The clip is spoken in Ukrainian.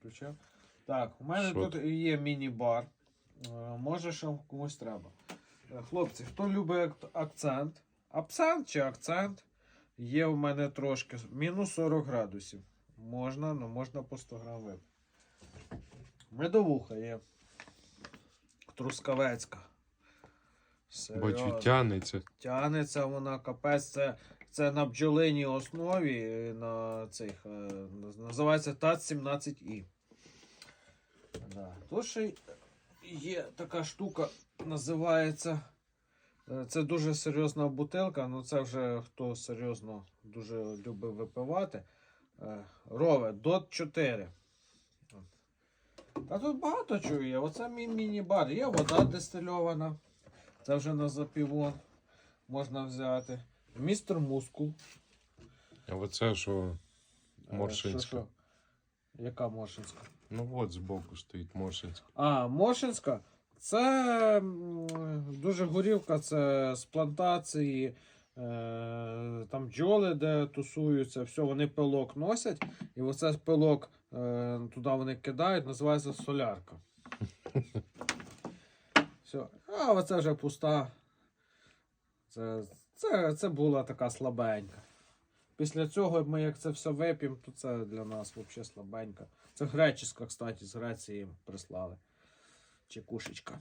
включив. Так, у мене Що тут є міні-бар. Е, Може, що комусь треба. Е, Хлопці, хто любить акцент? Абсент чи акцент? Є в мене трошки. Мінус 40 градусів. Можна, ну можна по 100 грам випити. Медовуха є. Трускавецька. Бачу, Серйозно. тянеться. Вона капець. Це, це на бджолиній основі. е, На цих, е, називається ТАЦ-17І. Да. Тут ще є така штука, називається. е, Це дуже серйозна бутилка, ну це вже хто серйозно дуже любить випивати. Рове DOT 4. Та тут багато чого є. Оце мій міні-бар. Є вода дистильована. Це вже на запівон можна взяти. Містер Мускул. А оце що? Е, Моршинська. що, що? Яка Моршинська? Ну от збоку стоїть Моршинська. А, Моршинська. Це дуже горівка, це з плантації. Е, там бджоли, де тусуються, все, вони пилок носять, і оце пилок е, туди вони кидають, називається солярка. Все. А оце вже пуста. Це, це, це була така слабенька. Після цього ми як це все вип'ємо, то це для нас взагалі слабенька. Це греческа, кстати, з Греції прислали. Чекушечка.